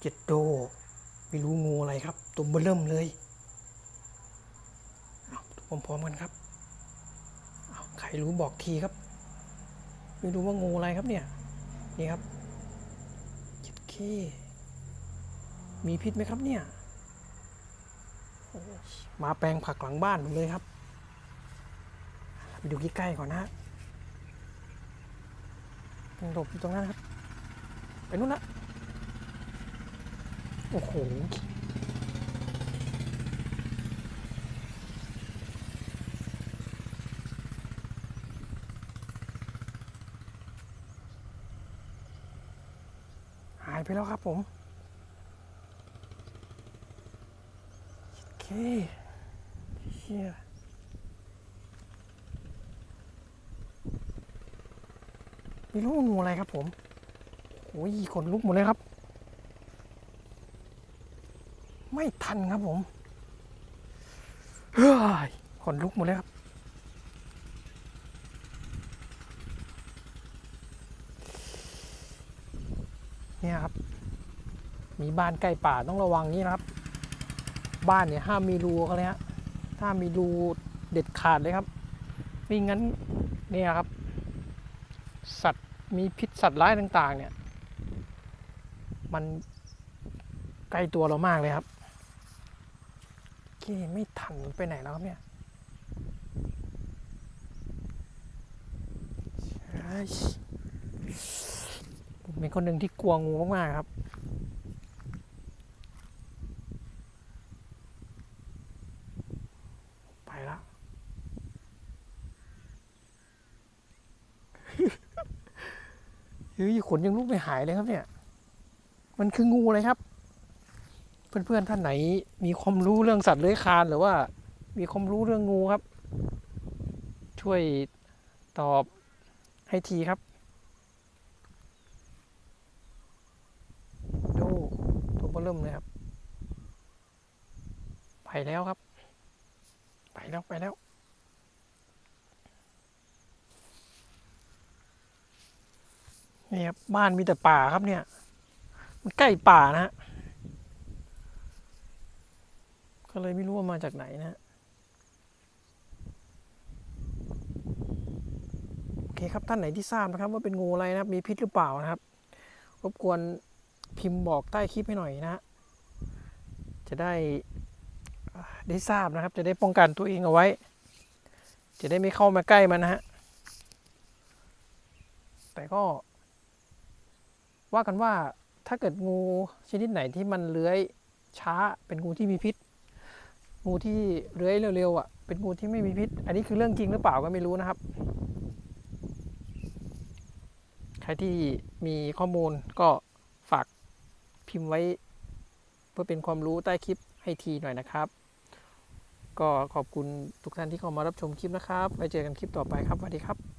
เจ็ดโดไม่รู้งูอะไรครับตัวเบอเริ่มเลยเพร้อมๆกันครับเอาใครรู้บอกทีครับ ไม่รู้ว่างูอะไรครับเนี่ย นี่ครับเจ็ดเคมีพิษไหมครับเนี่ยมาแปลงผักหลังบ้านผมเลยครับ ไปดูใกล้ๆก่อนนะหลบอยู่ตรงนั้นครับ ไปนู่นละ โอ้โห หายไปแล้วครับผม โอเคเชี่ยไม่รู้งูอะไรครับผมโอ้ยขนลุกหมดเลยครับ ไม่ทันครับผมเฮ้ยขนลุกหมดเลยครับ เนี่ยครับ มีบ้านใกล้ป่าต้องระวังนี่นะครับ บ้านเนี่ยห้ามมีรูเขาเลยฮะถ้ามีรูเด็ดขาดเลยครับไม่งั้นเนี่ยครับ สัตว์มีพิษสัตว์ร้ายต่าง ๆ เนี่ย มันใกล้ตัวเรามากเลยครับ ไม่ทันไปไหนแล้วครับเนี่ยใช่ผมเป็นคนหนึ่งที่กลัวงูมาก ๆ ครับ ไปแล้วเฮ้ยขนยังลุกไม่หายเลยครับเนี่ย มันคืองูเลยครับ เพื่อนๆท่านไหน มีความรู้เรื่องสัตว์เลื้อยคลานหรือว่า มีความรู้เรื่องงูครับ ช่วยตอบให้ทีครับดูตัวเบอเริ่มเลยครับ ไปแล้วครับ ไปแล้วไปแล้วนี่ครับบ้านมีแต่ป่าครับเนี่ย มันใกล้ป่านะฮะ ก็เลยไม่รู้ว่ามาจากไหนนะฮะโอเคครับท่านไหนที่ทราบนะครับ ว่าเป็นงูอะไรนะครับ มีพิษหรือเปล่านะครับ รบกวนพิมพ์บอกใต้คลิปให้หน่อยนะฮะจะได้ได้ทราบนะครับ จะได้ป้องกันตัวเองเอาไว้ จะได้ไม่เข้ามาใกล้มันนะฮะแต่ก็ ว่ากันว่าถ้าเกิดงูชนิดไหนที่มันเลื้อยช้าเป็นงูที่มีพิษ งูที่เลื้อยเร็วๆอะเป็นงูที่ไม่มีพิษ อันนี้คือเรื่องจริงหรือเปล่าก็ไม่รู้นะครับ ใครที่มีข้อมูลก็ฝากพิมพ์ไว้ เพื่อเป็นความรู้ใต้คลิปให้ทีหน่อยนะครับ ก็ขอบคุณทุกท่านที่เข้ามารับชมคลิปนะครับไว้เจอกันคลิปต่อไปครับสวัสดีครับ